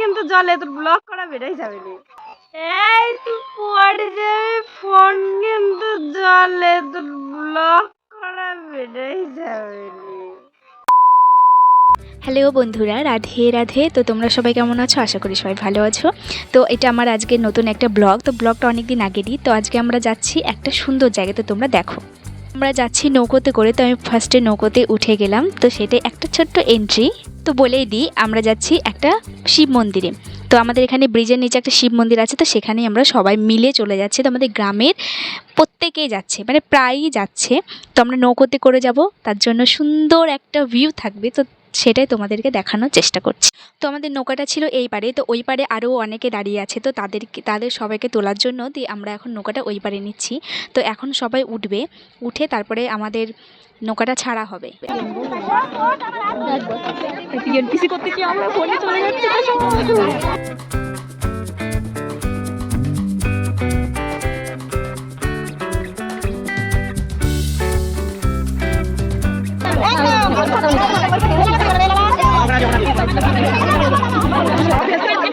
কিন্তু জলে, তোর ব্লক করা বেড়েই যাবে রে এই তুই পড়ে যাবে, ফোন কিন্তু জলে, তোর ব্লক করা বেড়েই যাবে রে হ্যালো বন্ধুরা, রাধে রাধে। তো তোমরা সবাই কেমন আছো? আশা করি সবাই ভালো আছো। তো এটা আমার আজকে নতুন একটা ব্লগ তো ব্লগটা অনেক দিন আগেরই। তো আজকে আমরা যাচ্ছি একটা সুন্দর জায়গা তো তোমরা দেখো। আমরা যাচ্ছি নৌকোতে করে, তো আমি ফার্স্টে নৌকোতে উঠে গেলাম। তো সেটা একটা ছোট্ট এন্ট্রি তো বলেই দিই, আমরা যাচ্ছি একটা শিব মন্দিরে। তো আমাদের এখানে ব্রিজের নিচে একটা শিব মন্দির আছে, তো সেখানে আমরা সবাই মিলে চলে যাচ্ছি। তো আমাদের গ্রামের প্রত্যেকেই যাচ্ছে মানে প্রায়ই যাচ্ছে। তো আমরা নৌকোতে করে যাব, তার জন্য সুন্দর একটা ভিউ থাকবে। তো সেটাই তোমাদেরকে দেখানোর চেষ্টা করছি। তো আমাদের নৌকাটা ছিল এই পারে তো ওই পারে আরও অনেকে দাঁড়িয়ে আছে, তো তাদেরকে তাদের সবাইকে তোলার জন্য দিয়ে আমরা এখন নৌকাটা ওই পারে নিচ্ছি। তো এখন সবাই উঠবে, উঠে তারপরে আমাদের নৌকাটা ছাড়া হবে। করতে কি আমরা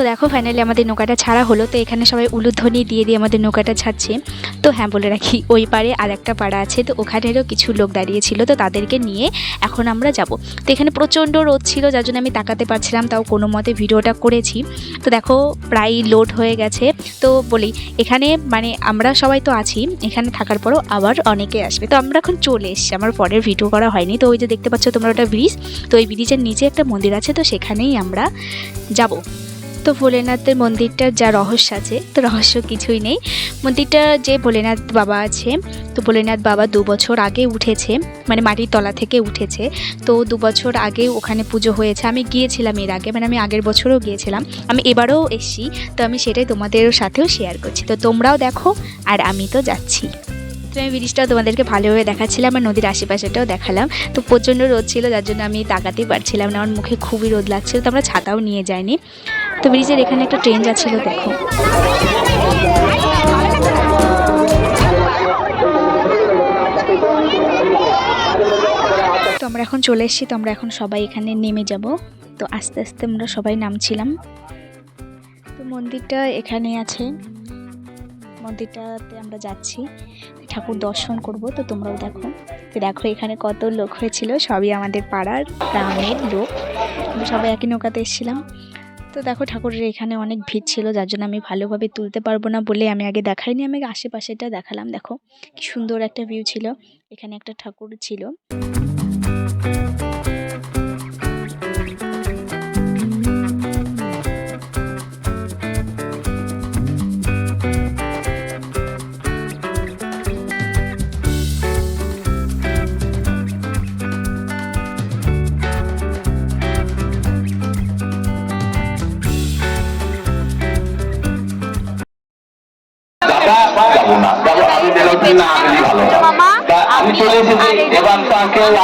তো দেখো ফাইনালি আমাদের নৌকাটা ছাড়া হলো। তো এখানে সবাই উলুধ্বনি দিয়ে দিয়ে আমাদের নৌকাটা ছাড়ছে। তো হ্যাঁ বলে রাখি, ওই পারে আর একটা পাড়া আছে। তো ওখানেরও কিছু লোক দাঁড়িয়েছিল তো তাদেরকে নিয়ে এখন আমরা যাব। তো এখানে প্রচণ্ড রোদ ছিল, যার জন্য আমি তাকাতে পারছিলাম, তাও কোনো মতে ভিডিওটা করেছি। তো দেখো, প্রায় লোড হয়ে গেছে। তো বলি, এখানে মানে আমরা সবাই তো আছি, এখানে থাকার পরও আবার অনেকে আসবে। তো আমরা এখন চলে এসছি, আমার পরের ভিডিও করা হয়নি। তো ওই যে দেখতে পাচ্ছ তোমরা ওটা ব্রিজ। তো ওই ব্রিজের নিচে একটা মন্দির আছে, তো সেখানেই আমরা যাব। তো ভোলেনাথের মন্দিরটার যা রহস্য আছে, তো রহস্য কিছুই নেই। মন্দিরটা যে ভোলেনাথ বাবা আছে, তো ভোলেনাথ বাবা দু বছর আগে উঠেছে মানে মাটির তলা থেকে উঠেছে। তো দু বছর আগে ওখানে পুজো হয়েছে। আমি গিয়েছিলাম এর আগে মানে আমি আগের বছরও গিয়েছিলাম। আমি এবারেও এসছি, তো আমি সেটাই তোমাদের সাথেও শেয়ার করছি। তো তোমরাও দেখো, আর আমি তো যাচ্ছি। তো আমি ব্রিজটাও তোমাদেরকে ভালোভাবে দেখাচ্ছিলাম, আর নদীর আশেপাশেটাও দেখালাম। তো প্রচণ্ড রোদ ছিল, যার জন্য আমি তাকাতেই পারছিলাম না। আমার মুখে খুবই রোদ লাগছিল, তো আমরা ছাতাও নিয়ে যাইনি। তো ব্রিজের এখানে একটা ট্রেন যাচ্ছিল, দেখো। তো আমরা এখন চলে এসেছি, তো আমরা এখন সবাই এখানে নেমে যাব। তো আস্তে আস্তে আমরা সবাই নামছিলাম। তো মন্দিরটা এখানে আছে। মন্দিরটাতে আমরা যাচ্ছি। ঠাকুর দর্শন করব, তো তোমরাও দেখো। তো দেখো এখানে কত লোক হয়েছিল, সবই আমাদের পাড়ার গ্রামের লোক। সবাই একই নৌকাতে এসেছিলাম। তো দেখো ঠাকুরের এখানে অনেক ভিড় ছিল, যার জন্য আমি ভালোভাবে তুলতে পারব না বলে আমি আগে দেখাইনি, আমি আশেপাশেটা দেখালাম। দেখো, কি সুন্দর একটা ভিউ ছিল। এখানে একটা ঠাকুর ছিল।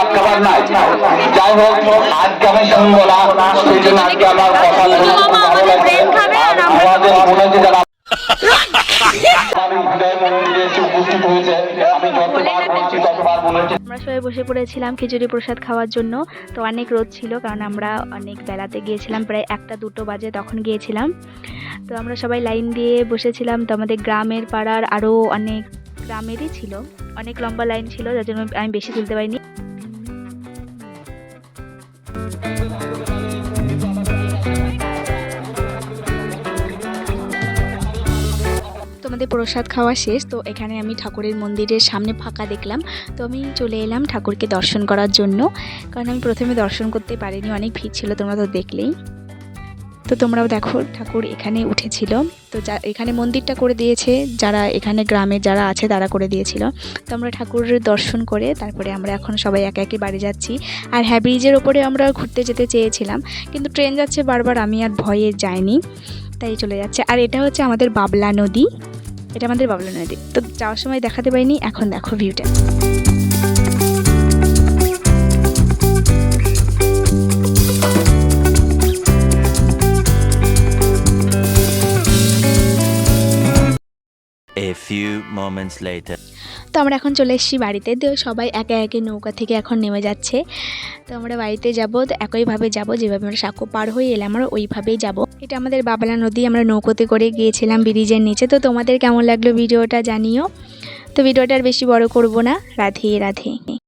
আটকাবার নাই। যাই হোক আজকে আমি সঙ্গলা সেই জন্য আজকে আমার কথা আমাদের মনে যে যারা আমরা সবাই বসে পড়েছিলাম খিচুড়ি প্রসাদ খাওয়ার জন্য। তো অনেক রোদ ছিল কারণ আমরা অনেক বেলাতে গিয়েছিলাম প্রায় একটা দুটো বাজে তখন গিয়েছিলাম। তো আমরা সবাই লাইন দিয়ে বসেছিলাম। তো আমাদের গ্রামের পাড়ার আরও অনেক গ্রামেরই ছিল। অনেক লম্বা লাইন ছিল, যার জন্য আমি বেশি তুলতে পারিনি। তোমাদের প্রসাদ খাওয়া শেষ, তো এখানে আমি ঠাকুরের মন্দিরের সামনে ফাঁকা দেখলাম। তো আমি চলে এলাম ঠাকুরকে দর্শন করার জন্য। কারণ আমি প্রথমে দর্শন করতে পারিনি, অনেক ভিড় ছিল, তোমরা তো দেখলেই। তো তোমরাও দেখো, ঠাকুর এখানে উঠেছিল। তো যা, এখানে মন্দিরটা করে দিয়েছে, যারা এখানে গ্রামে যারা আছে তারা করে দিয়েছিল। তো আমরা ঠাকুরের দর্শন করে তারপরে আমরা এখন সবাই একে একে বাড়ি যাচ্ছি। আর হ্যাঁ ব্রিজের ওপরে আমরা ঘুরতে যেতে চেয়েছিলাম, কিন্তু ট্রেন যাচ্ছে বারবার, আমি আর ভয়ে যাইনি। তাই চলে যাচ্ছে। আর এটা হচ্ছে আমাদের বাবলা নদী। এটা আমাদের বাবলা নদী। তো যাওয়ার সময় দেখাতে পারিনি, এখন দেখো ভিউটা। তো আমরা এখন চলে এসেছি বাড়িতে। তো সবাই একে একে নৌকা থেকে এখন নেমে যাচ্ছে। তো আমরা বাড়িতে যাব, তো একইভাবে যাব, যেভাবে আমরা সাঁকো পার হয়ে এলাম, আমরা ওইভাবেই যাব। এটা আমাদের বাবলা নদী, আমরা নৌকোতে করে গিয়েছিলাম ব্রিজের নিচে। তো তোমাদের কেমন লাগল ভিডিওটা জানিও। তো ভিডিওটা আর বেশি বড় করব না। রাধে রাধে।